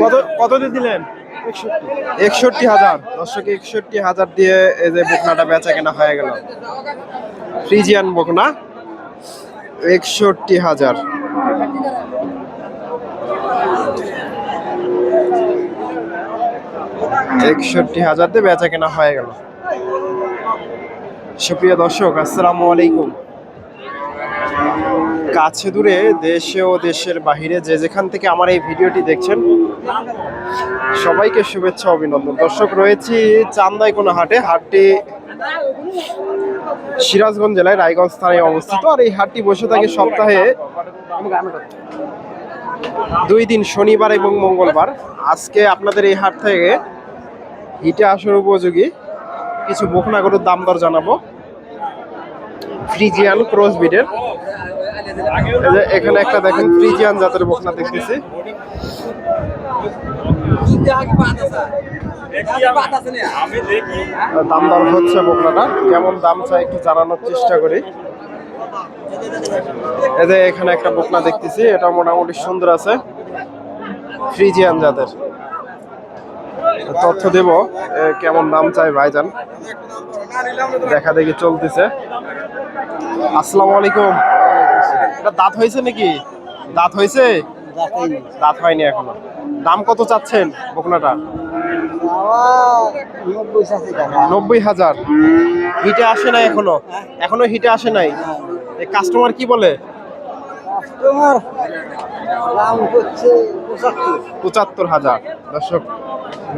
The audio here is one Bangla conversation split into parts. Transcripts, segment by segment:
কত কত দিয়ে দিলেন? একষট্টি হাজার। দর্শক, একষট্টি হাজার দিয়ে এই যে বকনাটা বেচা কেনা হয়ে গেল। ফ্রিজিয়ান বকনা, একষট্টি হাজার। একষট্টি হাজার দিয়ে বেচা কেনা হয়ে গেল। সুপ্রিয় দর্শক, আসসালামু আলাইকুম। কাছে দূরে দেশে ও দেশের বাহিরে যে যেখান থেকে আমার এই ভিডিওটি দেখছেন, সবাইকে শুভেচ্ছা, অভিনন্দন। দর্শক, রয়েছি চান্দাই কোনো হাটে হাটটি সিরাজগঞ্জ জেলায় রায়গঞ্জ স্থানে অবস্থিত। আর এই হাটটি বসে থাকে সপ্তাহে দুই দিন, শনিবার এবং মঙ্গলবার। আজকে আপনাদের এই হাট থেকে হিটে আসার উপযোগী কিছু বকনা গরুর দাম দর জানাব। ফ্রিজিয়ান ক্রস বিডের এই যে এখানে একটা দেখেন ফ্রিজিয়ান জাতের বকনা দেখতেছি। দাম দর হচ্ছে বকনাটা। কেমন দাম চাই একটু জানানোর চেষ্টা করি। যে এখানে একটা বকনা দেখতেছি, এটা মোটামুটি সুন্দর আছে। ফ্রিজিয়ান জাতের। তথ্য দেব কেমন দাম চাই ভাইজান। দেখা দেখি চলতেছে। আসসালামু আলাইকুম। এটা দাঁত হয়েছে নাকি? দাঁত হয়েছে? দাঁত হয়নি। এখনও। দাম কত চাচ্ছেন বকনাটা? নব্বই হাজার। হিটে আসে নাই এখনও? এখনও হিটে আসে নাই? কাস্টমার কি বলে? পঁচাত্তর হাজার। দর্শক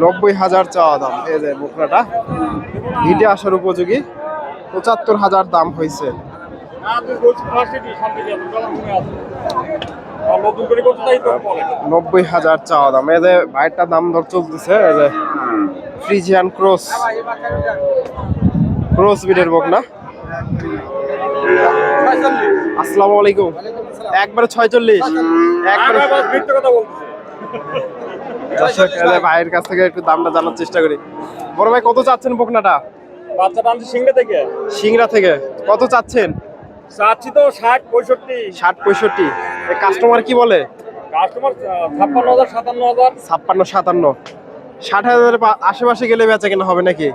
নব্বই হাজার চাওয়া দাম। এই যে বকনাটা। হিটে আসার উপযোগী। পঁচাত্তর হাজার দাম হয়েছে। নব্বই হাজার চাওয়া দাম। এই যে ভাইয়েরটা দাম দর চলতেছে এই যে ফ্রিজিয়ান ক্রস। ক্রস বিডের বকনা আসসালামু আলাইকুম। একবারে ছয়চল্লিশ। একবারে দর্শক এই যে ভাইয়ের কাছ থেকে একটু দামটা জানার চেষ্টা করি। বড় ভাই কত চাচ্ছেন বকনাটা? বাচ্চা টানছে সিংড়া থেকে। সিংড়া থেকে। কত চাচ্ছেন? চাচ্ছি তো ষাট পঁয়ষট্টি। ষাট পঁয়ষট্টি। কাস্টমার কি বলে? কাস্টমার ছাপ্পান্ন হাজার সাতান্ন হাজার। ছাপ্পান্ন সাতান্ন। ষাট হাজারের আশেপাশে গেলে বেচা কেনা হবে নাকি?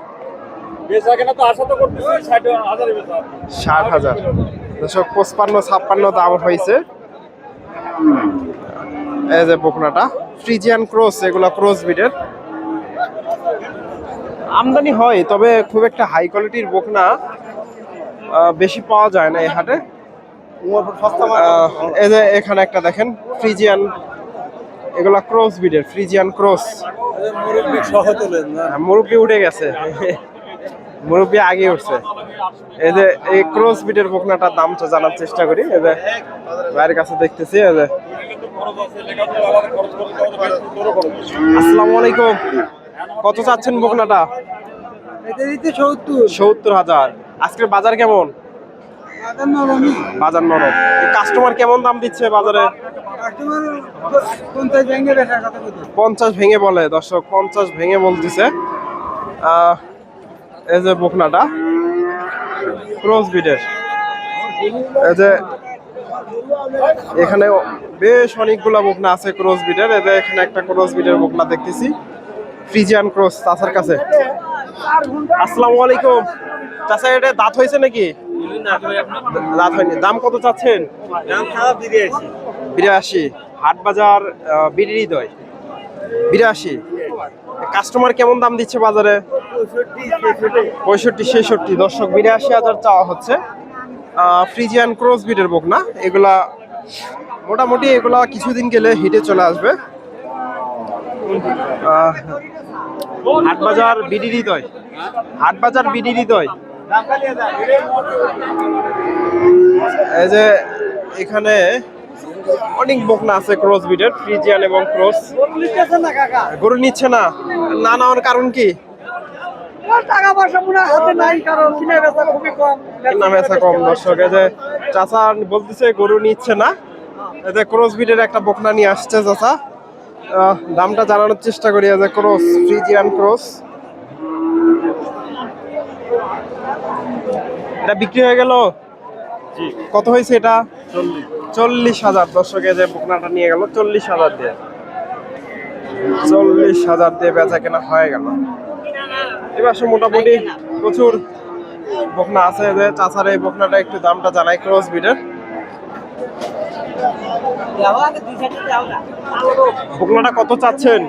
বেচা কেনা তো আশা তো করতেছি ষাট হাজারে বেচা ষাট হাজার। দর্শক পঁচপান্ন ছাপ্পান্ন দাম হয়েছে। এই যে বকনাটা। ফ্রিজিয়ান ক্রস এগুলা ক্রস বিডের আমদানি হয় তবে খুব একটা হাই কোয়ালিটির বকনা। বেশি পাওয়া যায় না এই হাটে। এই যে এখানে একটা দেখেন ফ্রিজিয়ান এগুলা ক্রস বিডের ফ্রিজিয়ান ক্রস মুরব্বি উঠে গেছে। মুরব্বি আগে উঠছে। এই যে এই ক্রস বিটের বকনাটার দামটা জানার চেষ্টা করি। এই যে ভাইয়ের কাছে দেখতেছি এই যে। আসসালামু আলাইকুম। কত চাচ্ছেন বকনাটা? সত্তর হাজার। আজকের বাজার কেমন? বাজার নরম কাস্টমার কেমন দাম দিচ্ছে বাজারে? পঞ্চাশ ভেঙে বলে দর্শক পঞ্চাশ ভেঙে বলতেছে। এই যে বকনাটা ক্রস বিডের এই যে এখানে বেশ অনেকগুলা বকনা আছে ক্রস বিডের এই যে এখানে একটা ক্রস বিডের বকনা দেখতেছি। ফ্রিজিয়ান ক্রস চাচার কাছে। আসসালামু আলাইকুম। চাচা, এটা দাঁত হয়েছে নাকি? দাঁত হয়নি। দাম কত চাচ্ছেন? বিরাশি। হাট বাজার বিড়ি হৃদয়। বিরাশি। কাস্টমার কেমন দাম দিচ্ছে বাজারে? পঁয়ষট্টি, ছেষট্টি। দর্শক, বিরাশি হাজার চাওয়া হচ্ছে। ফ্রিজিয়ান ক্রস বিডের বক, না? এগুলা মোটামুটি এগুলা কিছুদিন গেলে হিটে চলে আসবে। হাট বাজার বিডি হৃদয়। হাট বাজার বিডি হৃদয়। এই যে এখানে অনেক বকনা আছে ক্রস বিডের ফ্রিজিয়ান এবং ক্রস। গরু নিচ্ছে না। না নেওয়ার কারণ কি? টাকা কম এই যে চাচা বলতেছে গরু নিচ্ছে না। ক্রস বিডের একটা বকনা নিয়ে আসছে চাচা। দামটা জানানোর চেষ্টা করি ক্রস, ফ্রিজিয়ান ক্রস। এটা বিক্রি হয়ে গেল? কত হয়েছে এটা? চল্লিশ। হাজার। দর্শকে যে বকনাটা নিয়ে গেল চল্লিশ হাজার দিয়ে। চল্লিশ হাজার দিয়ে বেচা কেনা হয়ে গেল। এবার সে মোটামুটি প্রচুর বকনা আছে। যে চাচার এই বকনাটা একটু দামটা জানাই ক্রস বিডের বকনাটা কত চাচ্ছেন?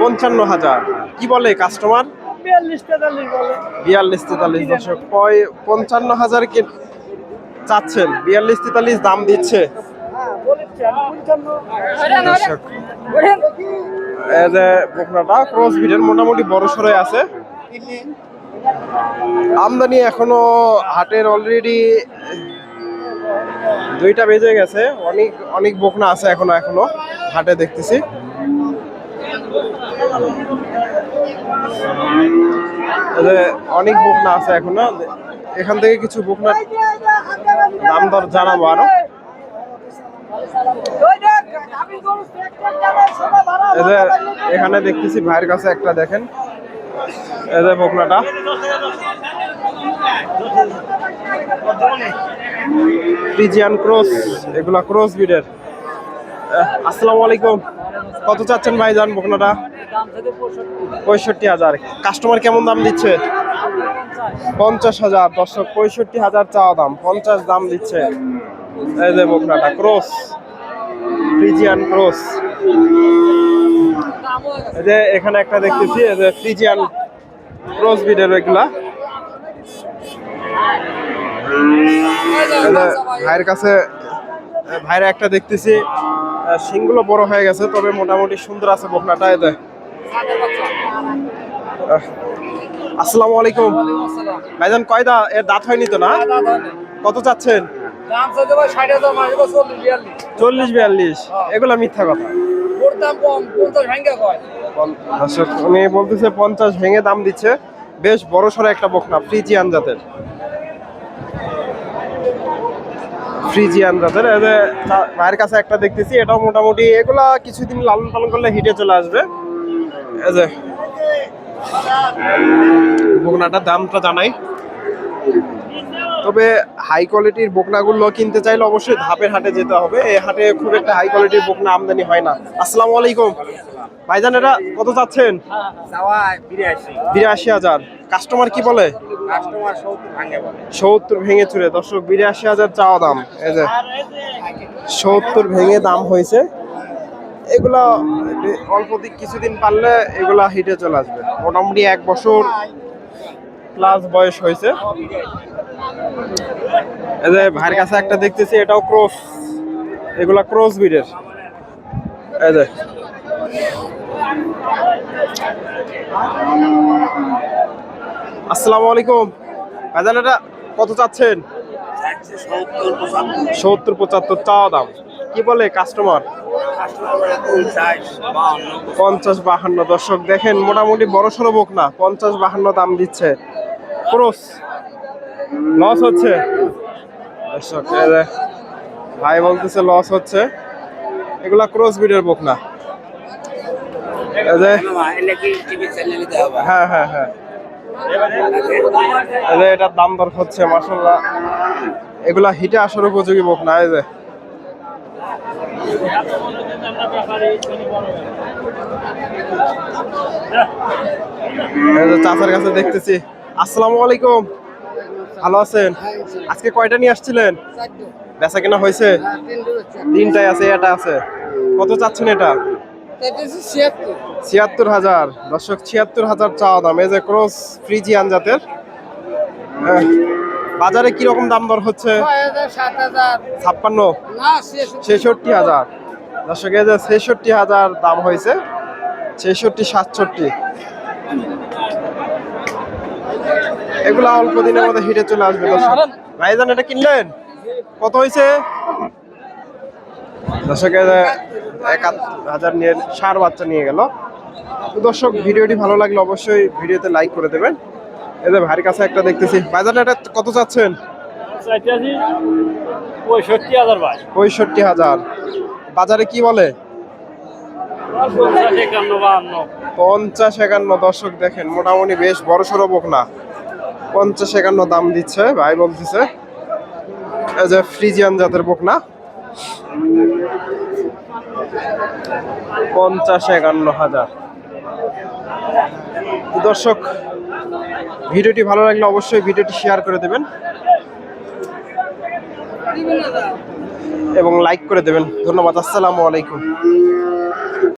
পঞ্চান্ন হাজার। কি বলে কাস্টমার? বিয়াল্লিশ তেতাল্লিশ কয় পঞ্চান্ন হাজার কে চাচ্ছেন। বিয়াল্লিশ তেতাল্লিশ দাম দিচ্ছে। হ্যাঁ দর্শক বকনাটা ক্রস বিডের মোটামুটি বড় সরে আছে। আমদানি এখনও হাটের অলরেডি দুইটা বেজে গেছে। অনেক অনেক বোকনা আছে এখনও এখনও হাটে দেখতেছি। অনেক বকনা আছে এখনও এখান থেকে কিছু বকনা দাম দর জানাব আরও। এখানে দেখতেছি ভাইয়ের কাছে একটা দেখেন। যে বকনাটা। ফ্রিজিয়ান ক্রস এগুলা ক্রস বিডের আসসালামু আলাইকুম। কত চাচ্ছেন ভাই ভাইজান বকনাটা? পঁয়ষট্টি। হাজার। কাস্টমার কেমন দাম দিচ্ছে? পঞ্চাশ হাজার। দর্শক পঁয়ষট্টি হাজার চাওয়া দাম। পঞ্চাশ দাম দিচ্ছে। এই যে বকনাটা ক্রস। Friesian cross. এই যে এখানে একটা দেখতেছি এই যে ফ্রিজিয়ান ক্রস বিডের যে ভাইয়ের কাছে আহ, ভাইয়ের একটা দেখতেছি শিংগুলো বড় হয়ে গেছে তবে মোটামুটি সুন্দর আছে যে। আহ, আসসালামু আলাইকুম। ভাইজান কয়দা? এর দাঁত হয়নি তো না? কত চাচ্ছেন? চল্লিশ বিয়াল্লিশ। বিয়াল্লিশ। এগুলা মিথ্যা কথা। উনি বলতেছে পঞ্চাশ ভেঙে দাম দিচ্ছে। বেশ বড় সড়ো একটা বকনা ফ্রিজিয়ান জাতের। ফ্রিজিয়ান জাতের। ভাইয়ের কাছে একটা দেখতেছি এটাও মোটামুটি এগুলা কিছুদিন লালন পালন করলে হিটে চলে আসবে। এই যে বকনাটার দামটা জানাই। তবে হাই কোয়ালিটির বকনাগুলো কিনতে চাইলে অবশ্যই ধাপের হাটে যেতে হবে। এই হাটে খুব একটা হাই কোয়ালিটির বকনা আমদানি হয় না। আসসালামু আলাইকুম। ভাইজান এটা কত চাচ্ছেন বিরাশি। হাজার। কাস্টমার কি বলে? সত্তর বলে। সত্তর ভেঙে চুরে। দর্শক বিরাশি হাজার চাওয়া দাম। এই যে সত্তর ভেঙে দাম হয়েছে। এগুলা অল্প দিক কিছুদিন পারলে এগুলা হিটে চলে আসবে। মোটামুটি এক বছর প্লাস বয়স হয়েছে। এই যে ভাইয়ের কাছে একটা দেখতেছি এটাও ক্রস এগুলা ক্রস বিডের এই যে। আসসালামু আলাইকুম। ভাইজান এটা কত চাচ্ছেন? সত্তর পঁচাত্তর। চাওয়া দাম। কি বলে কাস্টমার পঞ্চাশ বাহান্ন দর্শক, দেখেন মোটামুটি বড় সড়ো বোক না, পঞ্চাশ বাহান্ন দাম দিচ্ছে। ক্রস লস হচ্ছে। দর্শক ভাই বলতেছে লস হচ্ছে। এগুলা ক্রস বিডের বোক না। হ্যাঁ হ্যাঁ হ্যাঁ। এটার দাম হচ্ছে এগুলা হিটে আসার উপযোগী বোক না এই যে। চাচার কাছে দেখতেছি। আসসালামু আলাইকুম। ভালো আছেন? আজকে কয়টা নিয়ে আসছিলেন? বেচা কেনা হয়েছে? তিনটায় আছে এটা আছে। কত চাচ্ছেন এটা? ছিয়াত্তর হাজার। দর্শক ছিয়াত্তর হাজার চাওয়া দাম। এই যে ক্রস ফ্রিজিয়ান জাতের। আহ, বাজারে কীরকম দাম দর হচ্ছে? ছাপ্পান্ন। ছেষট্টি হাজার। দর্শক এই যে ছেষট্টি হাজার দাম হয়েছে। ছেষট্টি সাতষট্টি। এগুলা অল্প দিনের মধ্যে হিটে চলে আসবে দর্শক। ভাইজান এটা কিনলেন? কত হয়েছে? দর্শক এক হাজার নিয়ে সার বাচ্চা নিয়ে গেল। দর্শক ভিডিওটি ভালো লাগলে অবশ্যই ভিডিওতে লাইক করে দেবেন। এই যে ভাইয়ের কাছে একটা দেখতেছি। ভাইজান এটা কত চাচ্ছেন? পঁয়ষট্টি হাজার ভাই। পঁয়ষট্টি হাজার। বাজারে কি বলে? পঞ্চাশ একান্ন দর্শক দেখেন মোটামুটি বেশ বড় সড়ো বোক না। পঞ্চাশ একান্ন দাম দিচ্ছে ভাই বলতেছে এ ফ্রিজিয়ান জাতের বোক না? পঞ্চাশ একান্ন হাজার। দর্শক ভিডিওটি ভালো লাগলে অবশ্যই ভিডিওটি শেয়ার করে দেবেন। এবং লাইক করে দেবেন। ধন্যবাদ আসসালামু আলাইকুম।